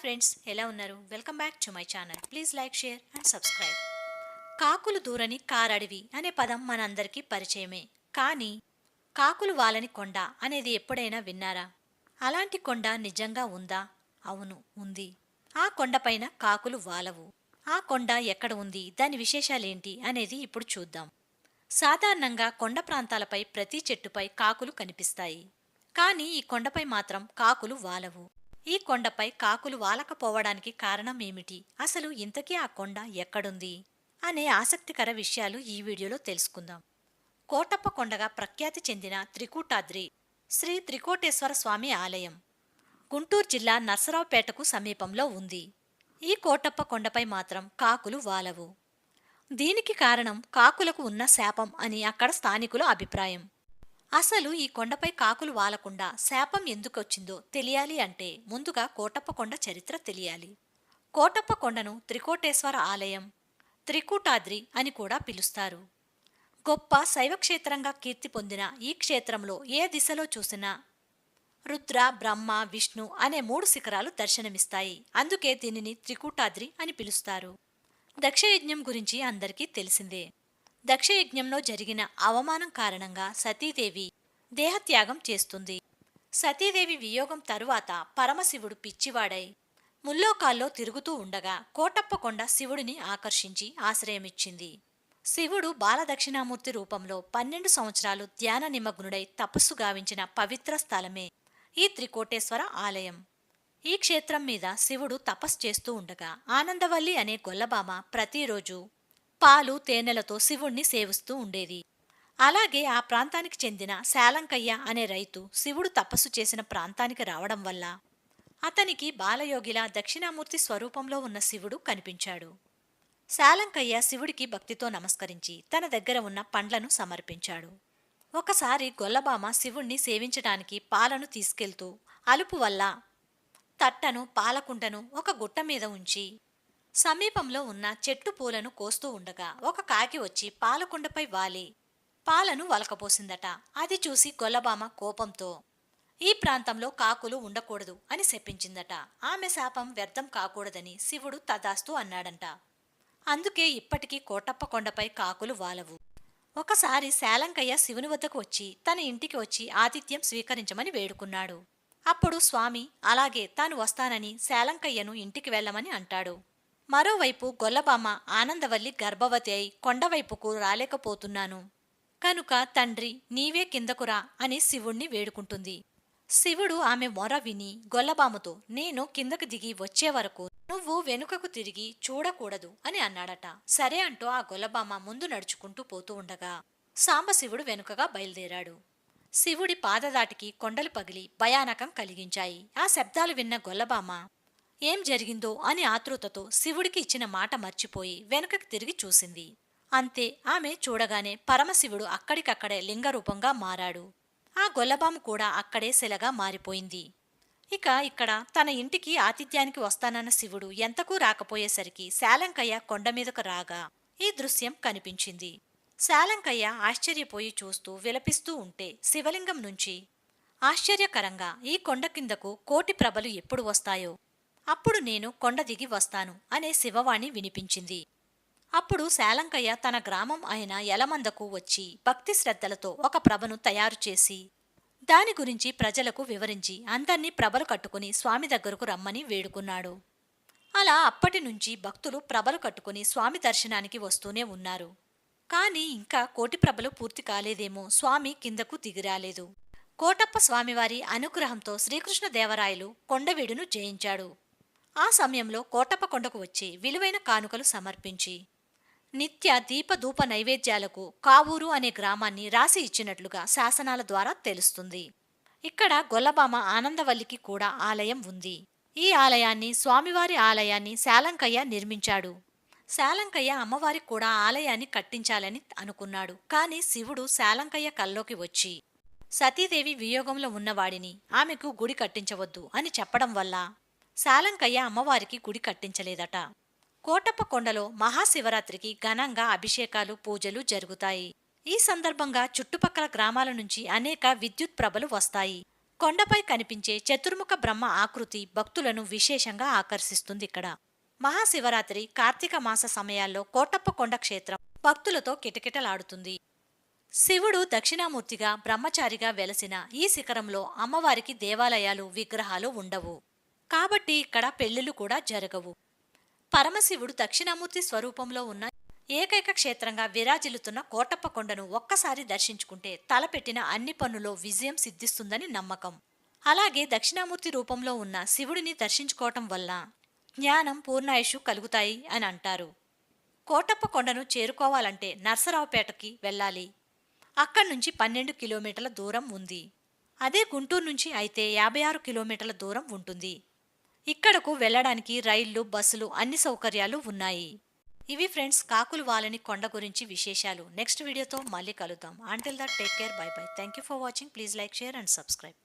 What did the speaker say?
Friends ఎలా ఉన్నారు? Welcome back to my channel please like share and subscribe కాకులు దూరని కారడివి అనే పదం మనందరికీ పరిచయమే. కానీ కాకులు వాలని కొండ అనేది ఎప్పుడైనా విన్నారా? అలాంటి కొండ నిజంగా ఉందా? అవును ఉంది. ఆ కొండపైన కాకులు వాలవు. ఆ కొండ ఎక్కడ ఉంది? దాని విశేషాలేంటి? అనేది ఇప్పుడు చూద్దాం. సాధారణంగా కొండ ప్రాంతాలపై ప్రతి చెట్టుపై కాకులు కనిపిస్తాయి. కానీ ఈ కొండపై మాత్రం కాకులు వాలవు. ఈ కొండపై కాకులు వాలకపోవడానికి కారణం ఏమిటి? అసలు ఇంతకీ ఆ కొండ ఎక్కడుంది? అనే ఆసక్తికర విషయాలు ఈ వీడియోలో తెలుసుకుందాం. కోటప్ప కొండగా ప్రఖ్యాతి చెందిన త్రికూటాద్రి శ్రీ త్రికోటేశ్వర స్వామి ఆలయం గుంటూరు జిల్లా నర్సరావుపేటకు సమీపంలో ఉంది. ఈ కోటప్ప కొండపై మాత్రం కాకులు వాలవు. దీనికి కారణం కాకులకు ఉన్న శాపం అని అక్కడ స్థానికుల అభిప్రాయం. అసలు ఈ కొండపై కాకులు వాలకుండా శాపం ఎందుకొచ్చిందో తెలియాలి అంటే ముందుగా కోటప్పకొండ చరిత్ర తెలియాలి. కోటప్పకొండను త్రికోటేశ్వర ఆలయం త్రికూటాద్రి అని కూడా పిలుస్తారు. గొప్ప శైవక్షేత్రంగా కీర్తి పొందిన ఈ క్షేత్రంలో ఏ దిశలో చూసినా రుద్ర బ్రహ్మ విష్ణు అనే మూడు శిఖరాలు దర్శనమిస్తాయి. అందుకే దీనిని త్రికూటాద్రి అని పిలుస్తారు. దక్షయజ్ఞం గురించి అందరికీ తెలిసిందే. దక్షయజ్ఞంలో జరిగిన అవమానం కారణంగా సతీదేవి దేహత్యాగం చేస్తుంది. సతీదేవి వియోగం తరువాత పరమశివుడు పిచ్చివాడై ముల్లోకాల్లో తిరుగుతూ ఉండగా కోటప్పకొండ శివుడిని ఆకర్షించి ఆశ్రయమిచ్చింది. శివుడు బాలదక్షిణామూర్తి రూపంలో పన్నెండు సంవత్సరాలు ధ్యాన నిమగ్నుడై తపస్సు గావించిన పవిత్ర స్థలమే ఈ త్రికోటేశ్వర ఆలయం. ఈ క్షేత్రం మీద శివుడు తపస్సు చేస్తూ ఉండగా ఆనందవల్లి అనే గొల్లబామ ప్రతిరోజు పాలు తేనెలతో శివుణ్ణి సేవిస్తూ ఉండేది. అలాగే ఆ ప్రాంతానికి చెందిన శాలంకయ్య అనే రైతు శివుడు తపస్సు చేసిన ప్రాంతానికి రావడం వల్ల అతనికి బాలయోగిలా దక్షిణామూర్తి స్వరూపంలో ఉన్న శివుడు కనిపించాడు. శాలంకయ్య శివుడికి భక్తితో నమస్కరించి తన దగ్గర ఉన్న పండ్లను సమర్పించాడు. ఒకసారి గొల్లబామ శివుణ్ణి సేవించటానికి పాలను తీసుకెళ్తూ అలుపు వల్ల తట్టను పాలకుండను ఒక గుట్ట మీద ఉంచి సమీపంలో ఉన్న చెట్టు పూలను కోస్తూ ఉండగా ఒక కాకి వచ్చి పాలకుండపై వాలి. పాలను వలకపోసిందట. అది చూసి గొల్లబామ కోపంతో ఈ ప్రాంతంలో కాకులు ఉండకూడదు అని శపించిందట. ఆమె శాపం వ్యర్థం కాకూడదని శివుడు తదాస్తు అన్నాడంట. అందుకే ఇప్పటికీ కోటప్ప కొండపై కాకులు వాలవు. ఒకసారి శాలంకయ్య శివుని వద్దకు వచ్చి తన ఇంటికి వచ్చి ఆతిథ్యం స్వీకరించమని వేడుకున్నాడు. అప్పుడు స్వామి అలాగే తాను వస్తానని శాలంకయ్యను ఇంటికి వెళ్ళమని అంటాడు. మరోవైపు గొల్లబామ ఆనందవల్లి గర్భవతి అయి కొండవైపుకు రాలేకపోతున్నాను. కనుక తండ్రి నీవే కిందకురా అని శివుణ్ణి వేడుకుంటుంది. శివుడు ఆమె మొర విని గొల్లబామతో నేను కిందకు దిగి వచ్చే వరకు నువ్వు వెనుకకు తిరిగి చూడకూడదు అని అన్నాడట. సరే అంటూ ఆ గొల్లబామ ముందు నడుచుకుంటూ పోతూ ఉండగా సాంబశివుడు వెనుకగా బయలుదేరాడు. శివుడి పాదదాటికి కొండలు పగిలి భయానకం కలిగించాయి. ఆ శబ్దాలు విన్న గొల్లబామ ఏం జరిగిందో అని ఆతృతతో శివుడికి ఇచ్చిన మాట మర్చిపోయి వెనుకకి తిరిగి చూసింది. అంతే ఆమె చూడగానే పరమశివుడు అక్కడికక్కడే లింగరూపంగా మారాడు. ఆ గొల్లబామ కూడా అక్కడే శిలగా మారిపోయింది. ఇక ఇక్కడ తన ఇంటికి ఆతిథ్యానికి వస్తానన్న శివుడు ఎంతకు రాకపోయేసరికి శాలంకయ్య కొండ మీదకు రాగా ఈ దృశ్యం కనిపించింది. శాలంకయ్య ఆశ్చర్యపోయి చూస్తూ విలపిస్తూ ఉంటే శివలింగం నుంచి ఆశ్చర్యకరంగా ఈ కొండ కిందకు కోటి ప్రభలు ఎప్పుడు వస్తాయో? అప్పుడు నేను కొండ దిగి వస్తాను అనే శివవాణి వినిపించింది. అప్పుడు శాలంకయ్య తన గ్రామం అయిన యలమందకు వచ్చి భక్తి శ్రద్ధలతో ఒక ప్రభను తయారు చేసి దాని గురించి ప్రజలకు వివరించి అందర్నీ ప్రభలు కట్టుకుని స్వామి దగ్గరకు రమ్మని వేడుకున్నాడు. అలా అప్పటి నుంచి భక్తులు ప్రభలు కట్టుకుని స్వామి దర్శనానికి వస్తూనే ఉన్నారు. కాని ఇంకా కోటి ప్రభలు పూర్తి కాలేదేమో స్వామి కిందకు దిగిరాలేదు కోటప్ప స్వామివారి అనుగ్రహంతో శ్రీకృష్ణదేవరాయలు కొండవీడును జయించాడు. ఆ సమయంలో కోటప్ప కొండకు వచ్చి విలువైన కానుకలు సమర్పించి నిత్య దీపధూప నైవేద్యాలకు కావూరు అనే గ్రామాన్ని రాసి ఇచ్చినట్లుగా శాసనాల ద్వారా తెలుస్తుంది. ఇక్కడ గొల్లబామ ఆనందవల్లికి కూడా ఆలయం ఉంది. ఈ ఆలయాన్ని స్వామివారి ఆలయాన్ని శాలంకయ్య నిర్మించాడు. శాలంకయ్య అమ్మవారికి కూడా ఆలయాన్ని కట్టించాలని అనుకున్నాడు. కాని శివుడు శాలంకయ్య కల్లోకి వచ్చి సతీదేవి వియోగంలో ఉన్నవాడిని ఆమెకు గుడి కట్టించవద్దు అని చెప్పడం వల్ల శాలంకయ్య అమ్మవారికి గుడి కట్టించలేదట. కోటప్ప కొండలో మహాశివరాత్రికి ఘనంగా అభిషేకాలు పూజలు జరుగుతాయి. ఈ సందర్భంగా చుట్టుపక్కల గ్రామాల నుంచి అనేక విద్యుత్ ప్రభలు వస్తాయి. కొండపై కనిపించే చతుర్ముఖ బ్రహ్మ ఆకృతి భక్తులను విశేషంగా ఆకర్షిస్తుంది ఇక్కడ. మహాశివరాత్రి కార్తీక మాస సమయాల్లో కోటప్ప కొండ క్షేత్రం భక్తులతో కిటకిటలాడుతుంది. శివుడు దక్షిణామూర్తిగా బ్రహ్మచారిగా వెలసిన ఈ శిఖరంలో అమ్మవారికి దేవాలయాలు విగ్రహాలు ఉండవు. కాబట్టి ఇక్కడ పెళ్ళిళ్ళు కూడా జరగవు. పరమశివుడు దక్షిణామూర్తి స్వరూపంలో ఉన్న ఏకైక క్షేత్రంగా విరాజిల్లుతున్న కోటప్ప కొండను ఒక్కసారి దర్శించుకుంటే తలపెట్టిన అన్ని పనులో విజయం సిద్ధిస్తుందని నమ్మకం. అలాగే దక్షిణామూర్తి రూపంలో ఉన్న శివుడిని దర్శించుకోవటం వల్ల జ్ఞానం పూర్ణాయుషు కలుగుతాయి అని అంటారు. కోటప్ప కొండను చేరుకోవాలంటే నర్సరావుపేటకి వెళ్ళాలి. అక్కడి నుంచి పన్నెండు కిలోమీటర్ల దూరం ఉంది. అదే గుంటూరు నుంచి అయితే యాభై ఆరు కిలోమీటర్ల దూరం ఉంటుంది. ఇక్కడకు వెళ్ళడానికి రైళ్ళు బస్సులు అన్ని సౌకర్యాలు ఉన్నాయి. ఇవి ఫ్రెండ్స్ కాకులు వాలని కొండ గురించి విశేషాలు. నెక్స్ట్ వీడియోతో మళ్ళీ కలుద్దాం. Until that take care bye bye thank you for watching please like share and subscribe